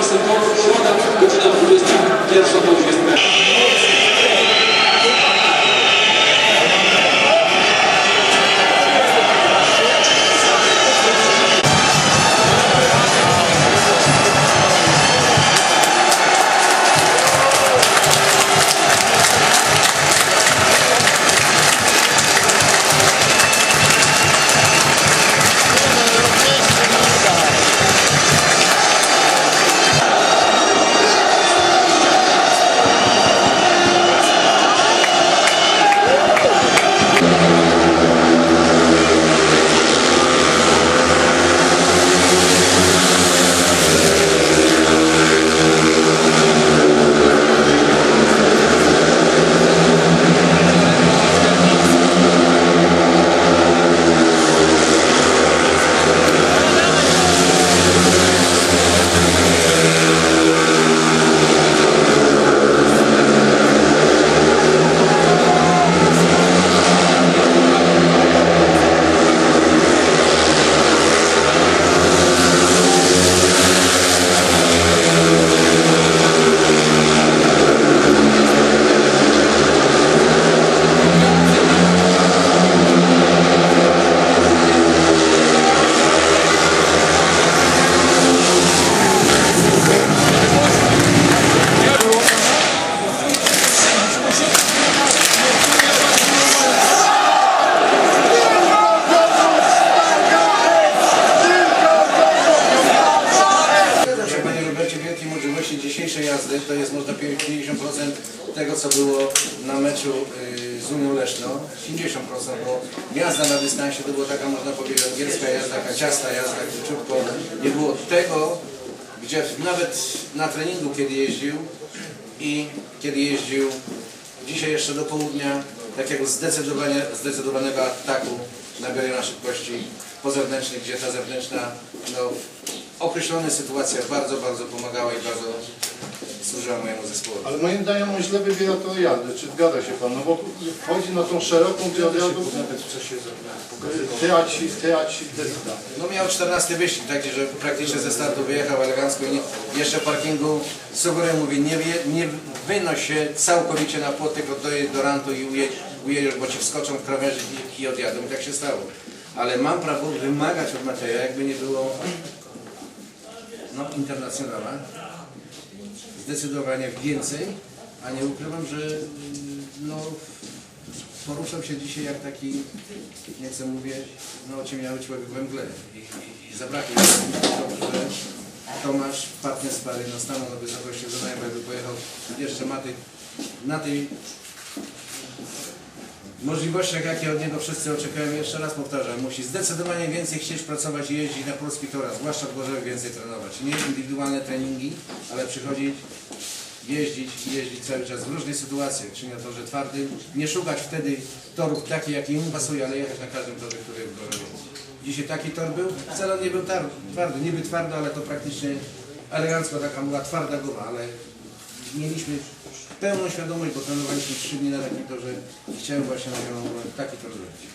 Maksym Torów, 90% tego, co było na meczu y, z Unią Leszno. 50%, bo jazda na dystansie to była taka, można powiedzieć, angielska jazda, taka ciasta jazda, szybko. Nie było tego, gdzie nawet na treningu, kiedy jeździł i kiedy jeździł dzisiaj jeszcze do południa, takiego zdecydowanie, zdecydowanego ataku na na szybkości po zewnętrznej, gdzie ta zewnętrzna no, w określonych sytuacjach bardzo, bardzo pomagała i bardzo służyła mojemu zespołowi. Ale moim zdaniem on źle wybiera to jazdy. Czy zgadza się Pan? No bo wchodzi na tą szeroką wiadomo, teaci, teaci, deska. No miał 14 wyścig, taki, że praktycznie ze startu wyjechał elegancko i nie, jeszcze parkingu sugeruję, mówię, nie, wie- nie wynoś się całkowicie na płot, tylko dojedź do rantu i ujedź, ujedziesz, bo ci wskoczą w krawędzi i, i odjadą. I tak się stało. Ale mam prawo wymagać od Macieja, jakby nie było no, internacjonala, zdecydowanie więcej, a nie ukrywam, że mm, no, poruszam się dzisiaj jak taki, nie chcę mówić, no ociemniały człowiek we mgle. Zabrakło że Tomasz, partner z pary, na wysokości zadania, jakby pojechał. Jeszcze tej, na tej możliwościach, jakie od niego wszyscy oczekują, jeszcze raz powtarzam, musi zdecydowanie więcej chcieć pracować i jeździć na polski torach, zwłaszcza w Gorzowie więcej trenować. Nie indywidualne treningi, ale przychodzić, jeździć i jeździć cały czas w różnych sytuacjach, czyli na torze twardym, nie szukać wtedy torów takich, jakie im pasuje, ale jechać na każdym torze, który w Gorzowie. Dzisiaj taki tor był, wcale on nie był twardy, niby twardy, ale to praktycznie elegancko taka była twarda guma, ale mieliśmy pełną świadomość, bo trenowaliśmy trzy dni na takim torze i chciałem właśnie na zieloną taki tor zrobić.